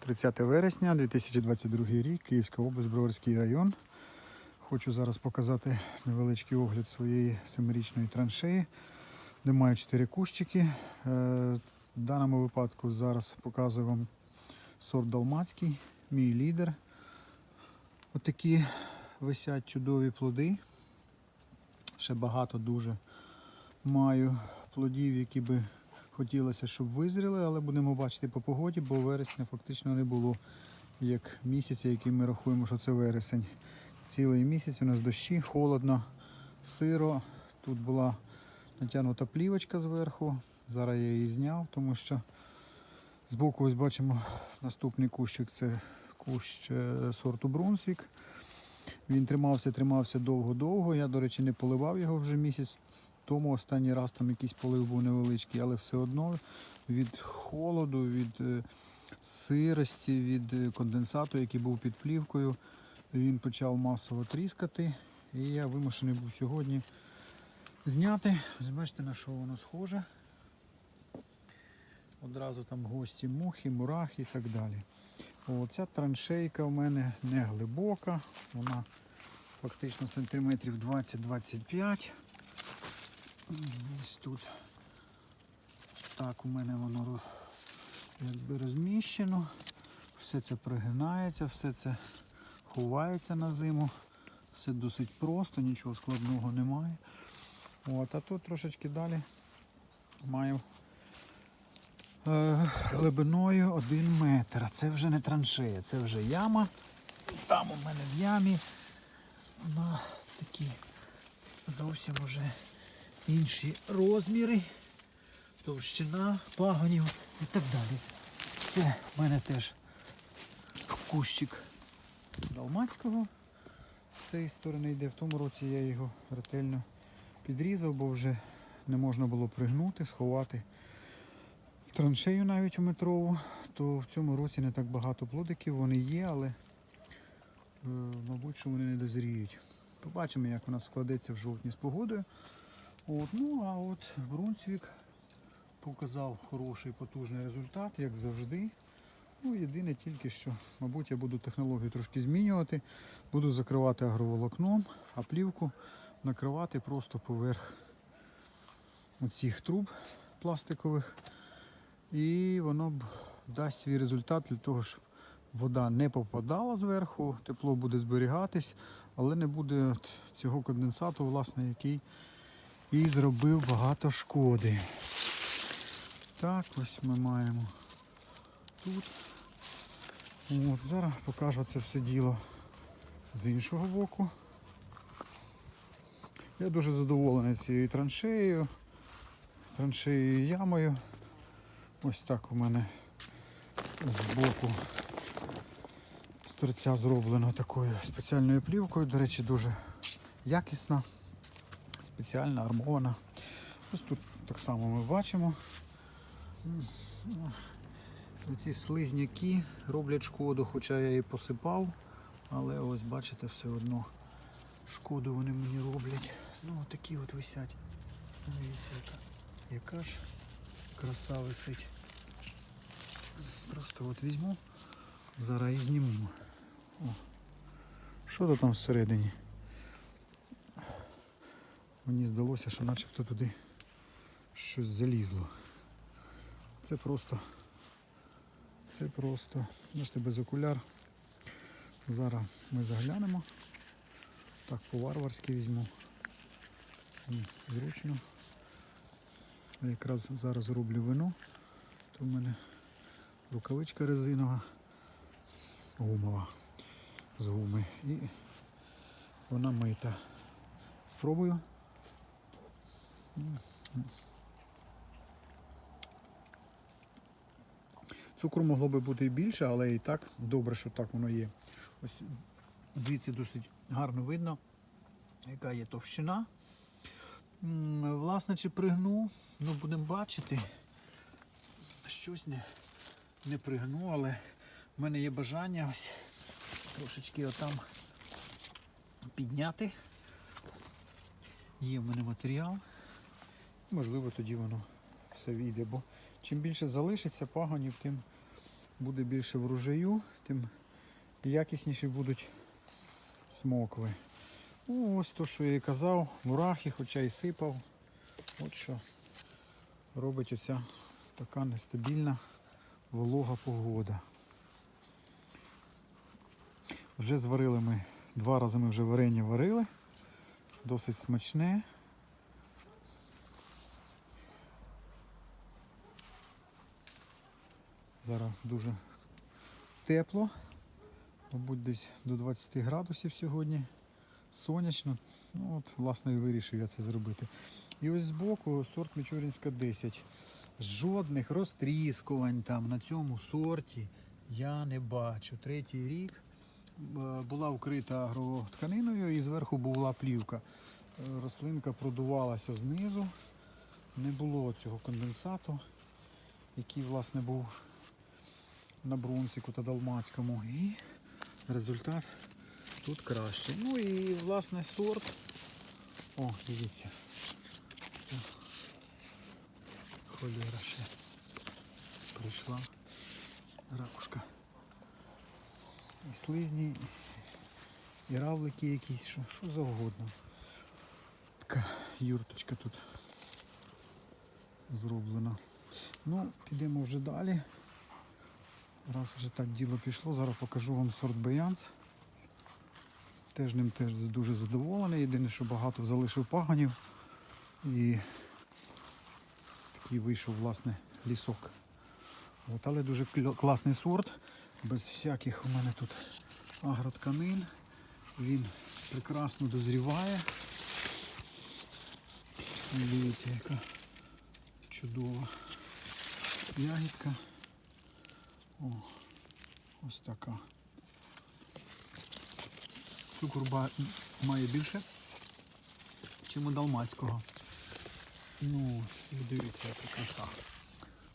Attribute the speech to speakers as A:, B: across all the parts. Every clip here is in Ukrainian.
A: 30 вересня 2022 рік, Київська область, Броварський район. Хочу зараз показати невеличкий огляд своєї семирічної траншеї, де маю 4 кущики. Е, В даному випадку зараз показую вам сорт Далмацький, мій лідер. Отакі висять чудові плоди. Ще багато дуже маю плодів, які би хотілося, щоб визріли, але будемо бачити по погоді, бо вересня фактично не було як місяця, який ми рахуємо, що це вересень. Цілий місяць у нас дощі, холодно, сиро. Тут була натягнута плівочка зверху. Зараз я її зняв, тому що збоку ось бачимо наступний кущик це кущ е, сорту Брунсвік. Він тримався, тримався довго-довго. Я, до речі, не поливав його вже місяць тому. Останній раз там якийсь полив був невеличкий, але все одно від холоду, від е, сирості, від е, конденсату, який був під плівкою, він почав масово тріскати. І я вимушений був сьогодні зняти. Бачите, на що воно схоже. Одразу там гості мухи, мурахи і так далі. Оця траншейка в мене не глибока, вона фактично сантиметрів 20-25. Ось тут так у мене воно якби розміщено. Все це пригинається, все це ховається на зиму. Все досить просто, нічого складного немає. От, а тут трошечки далі маю е, глибиною 1 метр. Це вже не траншея, це вже яма. Там у мене в ямі на такі зовсім уже інші розміри, товщина пагонів і так далі. Це в мене теж кущик Далмацького. З цієї сторони йде. В тому році я його ретельно підрізав, бо вже не можна було пригнути, сховати в траншею навіть у метрову, то в цьому році не так багато плодиків, вони є, але е, мабуть, що вони не дозріють. Побачимо, як у нас складеться в жовтні з погодою. От, ну а от Брунсвік показав хороший потужний результат, як завжди. Ну, єдине тільки, що, мабуть, я буду технологію трошки змінювати. Буду закривати агроволокном, а плівку накривати просто поверх оцих труб пластикових. І воно б дасть свій результат для того, щоб вода не попадала зверху, тепло буде зберігатись, але не буде цього конденсату, власне, який і зробив багато шкоди. Так, ось ми маємо тут. От, зараз покажу це все діло з іншого боку. Я дуже задоволений цією траншеєю, траншеєю ямою. Ось так у мене з боку з торця зроблено такою спеціальною плівкою. До речі, дуже якісна, спеціальна, армована. Ось тут так само ми бачимо. Ці слизняки роблять шкоду, хоча я її посипав, але ось бачите, все одно шкоду вони мені роблять. Ну такі от висять. Дивіться, яка, яка ж краса висить. Просто от візьму, зараз і зніму. Що то там всередині? Мені здалося, що начебто туди щось залізло. Це просто, це просто, бачите, без окуляр. Зараз ми заглянемо. Так, по-варварськи візьму. Зручно. Я Якраз зараз роблю вино. То в мене рукавичка резинова, гумова з гуми. І вона мита. Спробую. Цукру могло би бути і більше, але і так добре, що так воно є. Ось звідси досить гарно видно, яка є товщина. Власне, чи пригну, ну будемо бачити. Щось не, не пригну, але в мене є бажання ось трошечки отам підняти. Є в мене матеріал. Можливо, тоді воно все війде, бо чим більше залишиться пагонів, тим буде більше врожаю, тим якісніші будуть смокви. Ну, ось то, що я і казав, мурахи, хоча і сипав. От що робить оця така нестабільна волога погода. Вже зварили ми, два рази ми вже варення варили. Досить смачне. Зараз дуже тепло, мабуть, десь до 20 градусів сьогодні. Сонячно. Ну, от, власне, і вирішив я це зробити. І ось збоку сорт Мічурінська 10. Жодних розтріскувань там на цьому сорті я не бачу. Третій рік е, була вкрита агротканиною і зверху була плівка. Е, Рослинка продувалася знизу. Не було цього конденсату, який власне був на Брунсіку та Далмацькому. І результат тут краще. Ну і власне сорт. О, дивіться. Це холера ще прийшла ракушка. І слизні, і равлики якісь, що, що завгодно. Така юрточка тут зроблена. Ну, підемо вже далі. Раз вже так діло пішло, зараз покажу вам сорт Баянс. Теж ним теж дуже задоволений. Єдине, що багато залишив паганів. І такий вийшов власне лісок. От, але дуже класний сорт. Без всяких у мене тут агротканин. Він прекрасно дозріває. Дивіться, яка чудова ягідка. О, ось така. Цукор має більше, чим у далмацького. Ну, дивіться, яка краса.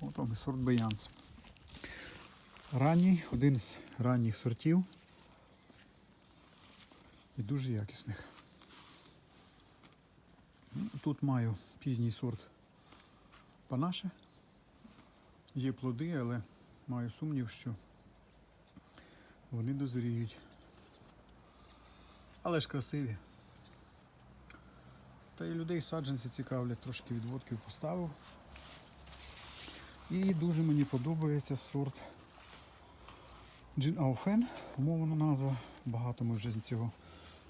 A: От вам і сорт Баянс. Ранній, один з ранніх сортів. І дуже якісних. Ну, Тут маю пізній сорт панаше. Є плоди, але маю сумнів, що вони дозріють. Але ж красиві. Та й людей саджанці цікавлять, трошки відводків поставив. І дуже мені подобається сорт Джин Ауфен, умовна назва. Багато ми вже з цього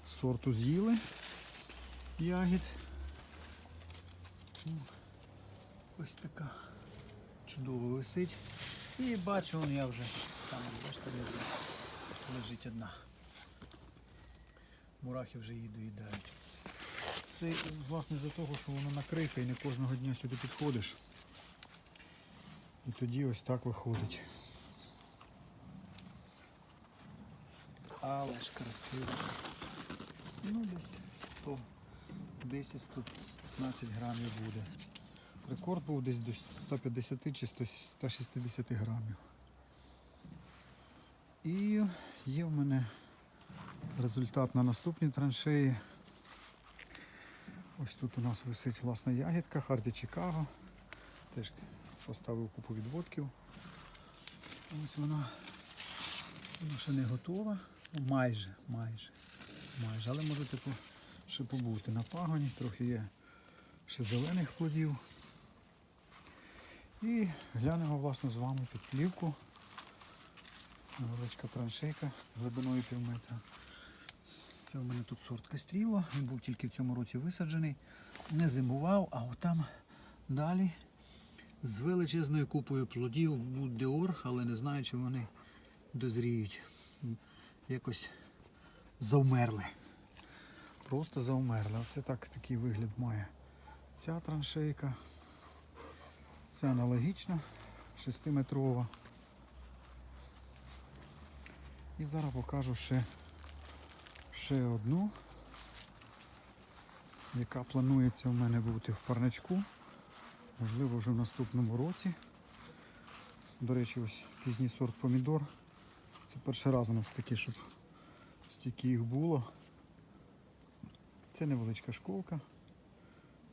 A: сорту з'їли ягід. Ось така чудово висить. І бачу, я вже там, бачите, лежить, одна. Мурахи вже її доїдають. Це власне за того, що воно накрите і не кожного дня сюди підходиш. І тоді ось так виходить. Але ж красиво. Ну десь 100, 10-115 грамів буде. Рекорд був десь до 150 чи 160 грамів. І є в мене результат на наступній траншеї. Ось тут у нас висить власна ягідка, Харді Чикаго. Теж поставив купу відводків. Ось вона, вона ще не готова. Ну, Майже, майже, майже. Але можете по- ще побути на пагоні. Трохи є ще зелених плодів. І глянемо власне з вами під плівку. Невеличка траншейка глибиною пів метра. Це у мене тут сорт Кастріло. Він був тільки в цьому році висаджений. Не зимував, а отам далі з величезною купою плодів Деор, але не знаю, чи вони дозріють. Якось завмерли. Просто завмерли. Оце так такий вигляд має ця траншейка. Це аналогічна, 6-метрова. І зараз покажу ще, ще одну, яка планується в мене бути в парничку. Можливо, вже в наступному році. До речі, ось пізній сорт помідор. Це перший раз у нас таке, щоб стільки їх було. Це невеличка школка.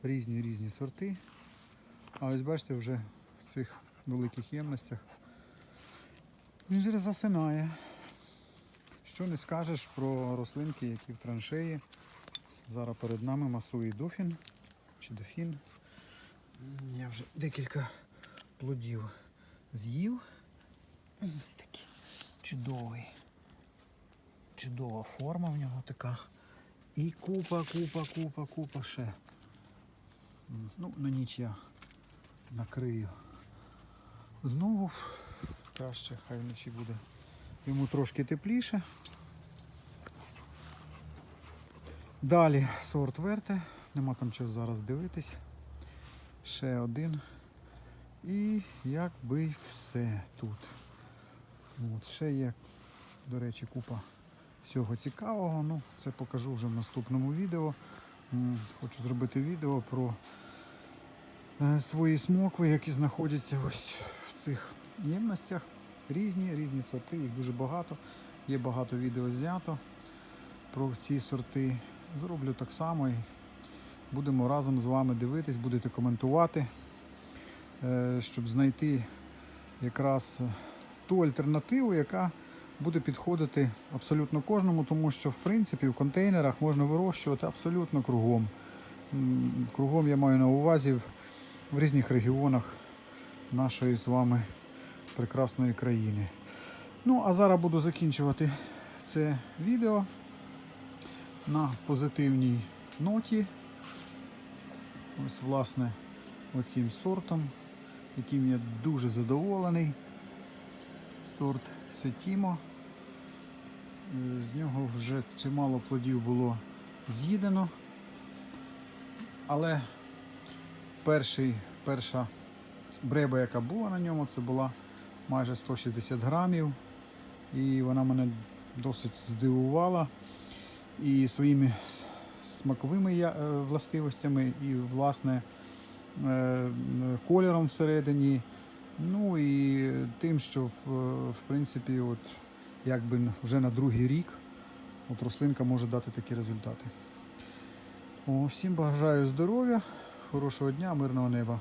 A: Різні різні сорти. А ось бачите, вже в цих великих ємностях Він же засинає. Що не скажеш про рослинки, які в траншеї. Зараз перед нами масує дофін чи дофін. Я вже декілька плодів з'їв. Ось такий чудовий. Чудова форма в нього така. І купа, купа, купа, купа ще. Ну, на ніч я накрию. Знову краще, хай вночі буде. Йому трошки тепліше. Далі сорт верте, нема там чого зараз дивитись. Ще один. І якби й все тут. От, ще є, до речі, купа всього цікавого. Ну, це покажу вже в наступному відео. Хочу зробити відео про свої смокви, які знаходяться ось в цих ємностях. Різні, різні сорти, їх дуже багато. Є багато відео знято про ці сорти. Зроблю так само і будемо разом з вами дивитись, будете коментувати, е, щоб знайти якраз ту альтернативу, яка буде підходити абсолютно кожному, тому що в принципі в контейнерах можна вирощувати абсолютно кругом. Кругом я маю на увазі в, різних регіонах нашої з вами прекрасної країни. Ну, а зараз буду закінчувати це відео на позитивній ноті. Ось, власне, оцим сортом, яким я дуже задоволений. Сорт Сетімо. З нього вже чимало плодів було з'їдено. Але перший, перша бреба, яка була на ньому, це була майже 160 грамів. І вона мене досить здивувала і своїми смаковими е, властивостями, і власне е, кольором всередині. Ну і тим, що в, в принципі, от, якби вже на другий рік от рослинка може дати такі результати. О, всім бажаю здоров'я, хорошого дня, мирного неба.